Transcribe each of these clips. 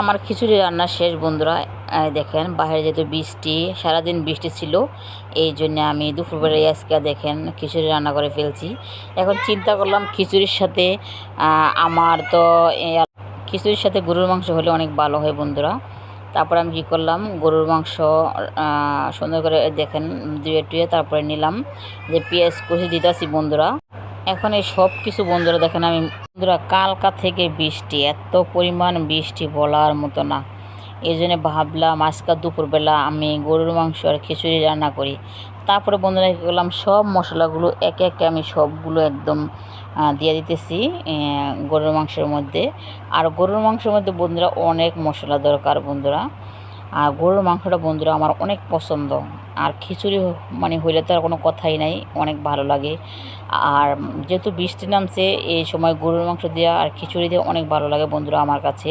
আমার খিচুড়ি রান্না শেষ, বন্ধুরা। দেখেন, বাইরে যেহেতু বৃষ্টি, সারাদিন বৃষ্টি ছিল, এই জন্য আমি দুপুরবেলায় আজকে দেখেন খিচুড়ি রান্না করে ফেলছি। এখন চিন্তা করলাম খিচুড়ির সাথে আমার তো খিচুড়ির সাথে গরুর মাংস হলে অনেক ভালো হয়, বন্ধুরা। তারপর আমি কী করলাম, গরুর মাংস সুন্দর করে দেখেন, ধুয়ে টুয়ে তারপরে নিলাম। যে পেঁয়াজ কষে দিতেছি, বন্ধুরা। এখন এই সব কিছু বন্ধুরা, দেখেন আমি বন্ধুরা কালকা থেকে বৃষ্টি, এত পরিমাণ বৃষ্টি বলার মতো না। এই জন্য ভাবলাম আজকাল দুপুরবেলা আমি গরুর মাংস আর খিচুড়ি রান্না করি। তারপরে বন্ধুরা কী করলাম, সব মশলাগুলো একে একে আমি সবগুলো একদম দিয়ে দিতেছি গরুর মাংসের মধ্যে। আর গরুর মাংসের মধ্যে বন্ধুরা অনেক মশলা দরকার বন্ধুরা। আর গরুর মাংসটা বন্ধুরা আমার অনেক পছন্দ। আর খিচুড়ি মানে হইলে তো আর কোনো কথাই নাই, অনেক ভালো লাগে। আর যেহেতু বৃষ্টি নামছে, এই সময় গরুর মাংস দেওয়া আর খিচুড়ি দিয়ে অনেক ভালো লাগে বন্ধুরা আমার কাছে।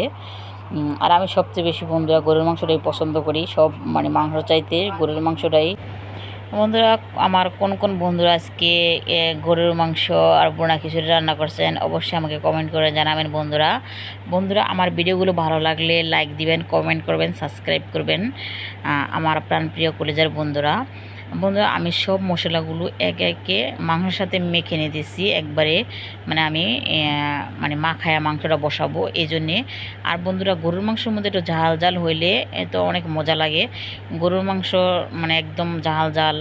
আর আমি সবচেয়ে বেশি বন্ধুরা গরুর মাংসটাই পছন্দ করি। সব মানে মাংস চাইতে গরুর মাংসটাই বন্ধুরা, আমার কোন কোন বন্ধুরা আজকে গরুর মাংস আর বোনা খিচুড়ি রান্না করছেন, অবশ্যই আমাকে কমেন্ট করে জানাবেন বন্ধুরা। বন্ধুরা, আমার ভিডিওগুলো ভালো লাগলে লাইক দিবেন কমেন্ট করবেন সাবস্ক্রাইব করবেন আমার প্রাণপ্রিয় কলেজের বন্ধুরা। বন্ধুরা, আমি সব মশলাগুলো একে একে মাংসের সাথে মেখে নিতেছি। একবারে মানে আমি মানে মাখায়া মাংসটা বসাবো এই জন্যে আর বন্ধুরা, গরুর মাংসের মধ্যে একটু ঝাল ঝাল হইলে তো অনেক মজা লাগে। গরুর মাংস মানে একদম ঝাল ঝাল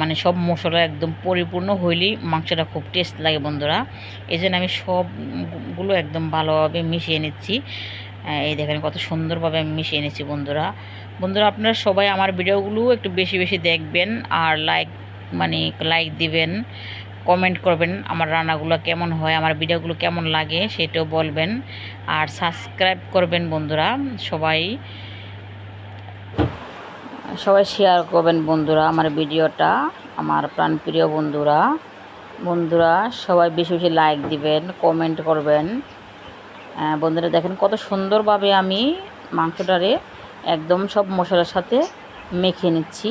মানে সব মশলা একদম পরিপূর্ণ হইলেই মাংসটা খুব টেস্ট লাগে বন্ধুরা। এই জন্য আমি সবগুলো একদম ভালোভাবে মিশিয়ে নিচ্ছি। এই দেখেন কত সুন্দরভাবে আমি মিশিয়ে এনেছি বন্ধুরা। বন্ধুরা আপনারা সবাই আমার ভিডিওগুলো একটু বেশি বেশি দেখবেন আর লাইক মানে লাইক দিবেন কমেন্ট করবেন আমার রান্নাগুলো কেমন হয়, আমার ভিডিওগুলো কেমন লাগে সেটাও বলবেন। আর সাবস্ক্রাইব করবেন বন্ধুরা, সবাই। সবাই শেয়ার করবেন বন্ধুরা আমার ভিডিওটা, আমার প্রাণপ্রিয় বন্ধুরা। বন্ধুরা সবাই বেশি বেশি লাইক দিবেন কমেন্ট করবেন। বন্ধুরা দেখেন কত সুন্দরভাবে আমি মাংসটারে একদম সব মশলার সাথে মেখে নিচ্ছি।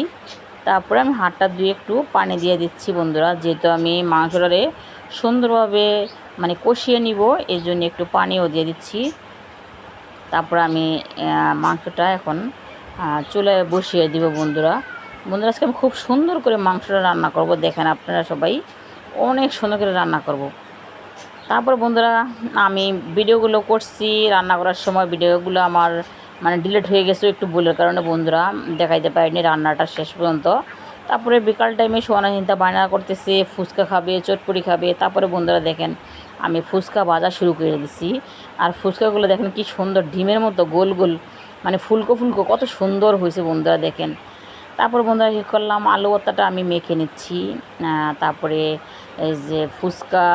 তারপরে আমি হাতটা দুই একটু পানি দিয়ে দিচ্ছি বন্ধুরা, যেহেতু আমি মাংসটারে সুন্দরভাবে মানে কষিয়ে নিব এই জন্য একটু পানিও দিয়ে দিচ্ছি। তারপর আমি মাংসটা এখন চুলায় বসিয়ে দিব বন্ধুরা। বন্ধুরা আজকে আমি খুব সুন্দর করে মাংসটা রান্না করব, দেখেন আপনারা সবাই অনেক সুন্দর করে রান্না করব। তারপর বন্ধুরা, আমি ভিডিওগুলো করছি, রান্না করার সময় ভিডিওগুলো আমার মানে ডিলেট হয়ে গেছে একটু ভুলের কারণে বন্ধুরা, দেখাইতে পারিনি রান্নাটা শেষ পর্যন্ত। তারপরে বিকাল টাইমে সোয়ানা চিন্তা বায়না করতেছে, ফুচকা খাবে, চটপটি খাবে। তারপরে বন্ধুরা দেখেন, আমি ফুচকা বাজা শুরু করে দিছি। আর ফুচকাগুলো দেখেন কি সুন্দর, ডিমের মতো গোল গোল মানে ফুলকো ফুলকো, কত সুন্দর হয়েছে বন্ধুরা দেখেন। তারপর বন্ধুরা কী করলাম, আলু ভর্তাটা আমি মেখে নিচ্ছি। তারপরে এই যে ফুচকা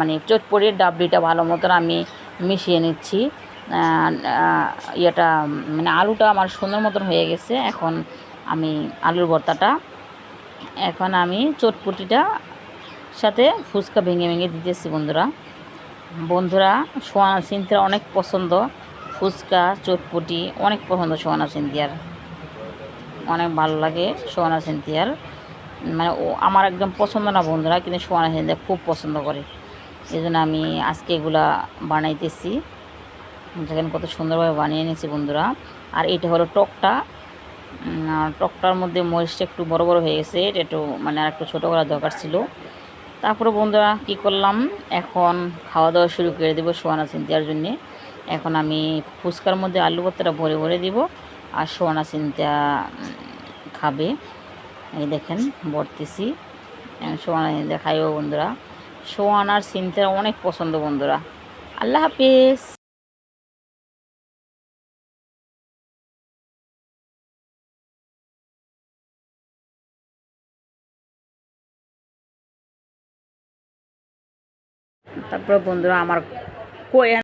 মানে চটপটির ডাবলিটা ভালো মতন আমি মিশিয়ে নিচ্ছি। ইয়েটা মানে আলুটা আমার সুন্দর মতন হয়ে গেছে। এখন আমি আলুর ভর্তাটা, এখন আমি চটপটিটা সাথে ফুচকা ভেঙে ভেঙে দিতেছি বন্ধুরা। বন্ধুরা, সোয়ানা সিনথিয়ার অনেক পছন্দ। ফুচকা, চটপটি অনেক পছন্দ সোয়ানা সিনথিয়ার। অনেক ভালো লাগে সোয়ানা সিনথিয়ার। মানে ও আমার একদম পছন্দ না বন্ধুরা, কিন্তু সোয়ানা সিনথিয়া খুব পছন্দ করে। এই জন্য আমি আজকে এগুলা বানাইতেছি। দেখেন কত সুন্দরভাবে বানিয়ে নিয়েছি বন্ধুরা। আর এটা হলো টকটা। টকটার মধ্যে মরিচটা একটু বড় বড় হয়ে গেছে, এটা একটু মানে আর একটু ছোটো করার দরকার ছিল। তারপরে বন্ধুরা কি করলাম? এখন খাওয়া দাওয়া শুরু করে দেবো সোয়ানা চিন্তার জন্যে। এখন আমি ফুচকার মধ্যে আলু ভর্তাটা ভরে ভরে দিব, আর সোয়ানা চিন্তা খাবে। এই দেখেন এখন সোয়ানা চিন্তা খাইও বন্ধুরা সোয়ানার চিন্তার অনেক পছন্দ বন্ধুরা। আল্লাহ হাফিজ। তারপরে বন্ধুরা আমার কোয়েন